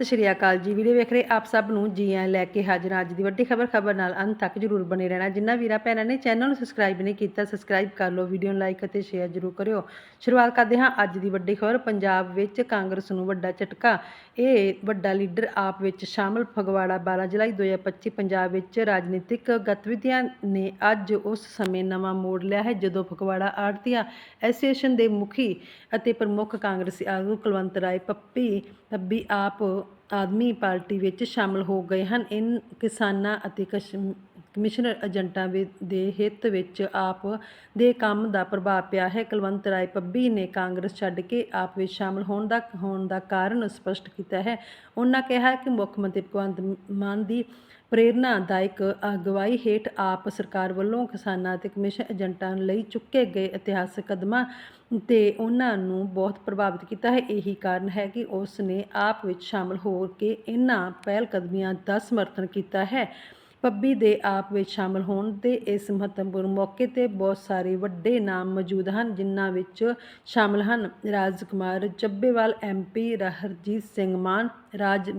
ਸਤਿ ਸ਼੍ਰੀ ਅਕਾਲ ਜੀ ਵੀਡੀਓ ਵੇਖ ਰਹੇ ਆਪ ਸਭ ਨੂੰ ਜੀ ਆਇਆਂ ਲੈ ਕੇ ਹਾਜ਼ਰ ਹਾਂ ਅੱਜ ਦੀ ਵੱਡੀ ਖਬਰ ਖਬਰ ਨਾਲ ਅੰਤ ਤੱਕ ਜਰੂਰ ਬਣੇ ਰਹਿਣਾ। ਜਿੰਨਾ ਵੀਰਾਂ ਭੈਣਾਂ ਨੇ ਚੈਨਲ ਨੂੰ ਸਬਸਕ੍ਰਾਈਬ ਨਹੀਂ ਕੀਤਾ ਸਬਸਕ੍ਰਾਈਬ ਕਰ ਲਓ ਵੀਡੀਓ ਨੂੰ ਲਾਈਕ ਅਤੇ ਸ਼ੇਅਰ ਜਰੂਰ ਕਰਿਓ। ਸ਼ੁਰੂਆਤ ਕਰਦੇ ਹਾਂ ਅੱਜ ਦੀ ਵੱਡੀ ਖਬਰ, ਪੰਜਾਬ ਵਿੱਚ ਕਾਂਗਰਸ ਨੂੰ ਵੱਡਾ ਝਟਕਾ। ਇਹ ਵੱਡਾ ਲੀਡਰ ਆਪ ਵਿੱਚ ਸ਼ਾਮਲ ਫਗਵਾੜਾ 12 ਜੁਲਾਈ 2025 ਪੰਜਾਬ ਵਿੱਚ ਰਾਜਨੀਤਿਕ ਗਤੀਵਿਧੀਆਂ ਨੇ ਅੱਜ ਉਸ ਸਮੇਂ ਨਵਾਂ ਮੋੜ ਲਿਆ ਹੈ, ਜਦੋਂ ਫਗਵਾੜਾ ਆੜਤੀਆ ਐਸੋਸੀਏਸ਼ਨ ਦੇ ਮੁਖੀ ਅਤੇ ਪ੍ਰਮੁੱਖ ਕਾਂਗਰਸੀ ਆਗੂ ਕੁਲਵੰਤ ਰਾਏ ਪੱਪੀ ਪੱਬੀ ਆਪ ਆਦਮੀ ਪਾਰਟੀ ਵਿੱਚ ਸ਼ਾਮਲ ਹੋ ਗਏ ਹਨ। ਇਨ ਕਿਸਾਨਾਂ ਅਤੇ ਕਸ਼ਮ- ਕਮਿਸ਼ਨਰ ਏਜੰਟਾਂ ਵੀ- ਦੇ ਹਿੱਤ ਵਿੱਚ ਆਪ ਦੇ ਕੰਮ ਦਾ ਪ੍ਰਭਾਵ ਪਿਆ ਹੈ। ਕੁਲਵੰਤ ਰਾਏ ਪੱਬੀ ਨੇ ਕਾਂਗਰਸ ਛੱਡ ਕੇ ਆਪ ਵਿੱਚ ਸ਼ਾਮਲ ਹੋਣ ਦਾ ਹੋਣ ਦਾ ਕਾਰਨ ਸਪਸ਼ਟ ਕੀਤਾ ਹੈ। ਉਹਨਾਂ ਕਿਹਾ ਕਿ ਮੁੱਖ ਮੰਤਰੀ ਭਗਵੰਤ ਮਾਨ ਦੀ ਪ੍ਰੇਰਨਾਦਾਇਕ ਅਗਵਾਈ ਹੇਠ ਆਪ ਸਰਕਾਰ ਵੱਲੋਂ ਕਿਸਾਨਾਂ ਅਤੇ ਕਮਿਸ਼ਨ ਏਜੰਟਾਂ ਲਈ ਚੁੱਕੇ ਗਏ ਇਤਿਹਾਸਕ ਕਦਮਾਂ ਤੇ ਉਹਨਾਂ ਨੂੰ ਬਹੁਤ ਪ੍ਰਭਾਵਿਤ ਕੀਤਾ ਹੈ। ਇਹੀ ਕਾਰਨ ਹੈ ਕਿ ਉਸ ਨੇ ਆਪ ਵਿੱਚ ਸ਼ਾਮਲ ਹੋ ਕੇ ਇਹਨਾਂ ਪਹਿਲ ਕਦਮੀਆਂ ਦਾ ਸਮਰਥਨ ਕੀਤਾ ਹੈ। ਪੱਬੀ ਦੇ ਆਪ ਵਿੱਚ ਸ਼ਾਮਲ ਹੋਣ ਦੇ ਇਸ ਮਹੱਤਵਪੂਰਨ ਮੌਕੇ ਤੇ ਬਹੁਤ ਸਾਰੇ ਵੱਡੇ ਨਾਮ ਮੌਜੂਦ ਹਨ, ਜਿਨ੍ਹਾਂ ਵਿੱਚ ਸ਼ਾਮਲ ਹਨ ਰਾਜ ਕੁਮਾਰ ਚੱਬੇਵਾਲ ਐਮਪੀ ਹਰਜੀਤ ਸਿੰਘ ਮਾਨ, ਰਾਜ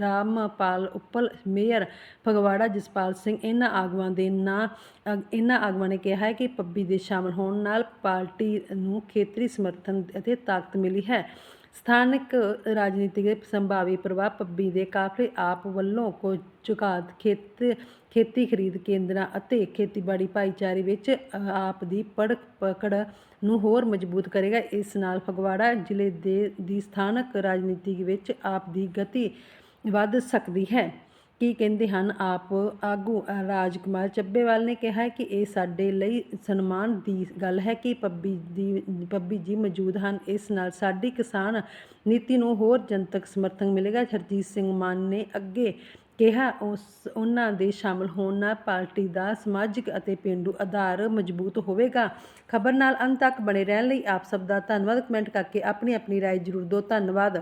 ਰਾਮਪਾਲ ਉੱਪਲ, ਮੇਅਰ ਫਗਵਾੜਾ ਜਸਪਾਲ ਸਿੰਘ। ਇਹਨਾਂ ਆਗੂਆਂ ਦੇ ਨਾਂ ਇਹਨਾਂ ਆਗੂਆਂ ਨੇ ਕਿਹਾ ਹੈ ਕਿ ਪੱਬੀ ਦੇ ਸ਼ਾਮਲ ਹੋਣ ਨਾਲ ਪਾਰਟੀ ਨੂੰ ਖੇਤਰੀ ਸਮਰਥਨ ਅਤੇ ਤਾਕਤ ਮਿਲੀ ਹੈ। ਸਥਾਨਕ ਰਾਜਨੀਤੀ ਦੇ ਸੰਭਾਵੀ ਪ੍ਰਭਾਵ ਪੱਬੀ ਦੇ ਕਾਫਲੇ ਆਪ ਵੱਲੋਂ ਕੋ ਝੁਕਾਅ ਖੇਤ, ਖੇਤੀ ਖਰੀਦ ਕੇਂਦਰਾਂ ਅਤੇ ਖੇਤੀਬਾੜੀ ਭਾਈਚਾਰੇ ਵਿੱਚ ਆਪ ਦੀ ਪੜਕ ਪਕੜ ਨੂੰ ਹੋਰ ਮਜ਼ਬੂਤ ਕਰੇਗਾ। ਇਸ ਨਾਲ ਫਗਵਾੜਾ ਜ਼ਿਲ੍ਹੇ ਦੇ, ਦੀ ਸਥਾਨਕ ਰਾਜਨੀਤੀ ਵਿੱਚ ਆਪ ਦੀ ਗਤੀ ਵੱਧ ਸਕਦੀ ਹੈ। ਕੀ ਕਹਿੰਦੇ ਹਨ ਆਪ ਆਗੂ ਅ, ਰਾਜਕੁਮਾਰ ਚੱਬੇਵਾਲ ਨੇ ਕਿਹਾ ਹੈ ਕਿ ਇਹ ਸਾਡੇ ਲਈ ਸਨਮਾਨ ਦੀ ਗੱਲ ਹੈ ਕਿ ਪੱਬੀ ਦੀ ਪੱਬੀ ਜੀ ਮੌਜੂਦ ਹਨ ਇਸ ਨਾਲ ਸਾਡੀ ਕਿਸਾਨ ਨੀਤੀ ਨੂੰ ਹੋਰ ਜਨਤਕ ਸਮਰਥਨ ਮਿਲੇਗਾ ਹਰਜੀਤ ਸਿੰਘ ਮਾਨ ਨੇ ਅੱਗੇ ਕਿਹਾ ਉਸ ਉਹਨਾਂ ਦੇ ਸ਼ਾਮਲ ਹੋਣ ਨਾਲ ਪਾਰਟੀ ਦਾ ਸਮਾਜਿਕ ਅਤੇ ਪੇਂਡੂ ਆਧਾਰ ਮਜ਼ਬੂਤ ਹੋਵੇਗਾ ਖਬਰ ਨਾਲ ਅੰਤ ਤੱਕ ਬਣੇ ਰਹਿਣ ਲਈ ਆਪ ਸਭ ਦਾ ਧੰਨਵਾਦ ਕਮੈਂਟ ਕਰਕੇ ਆਪਣੀ ਆਪਣੀ رائے ਜ਼ਰੂਰ ਦਿਓ ਧੰਨਵਾਦ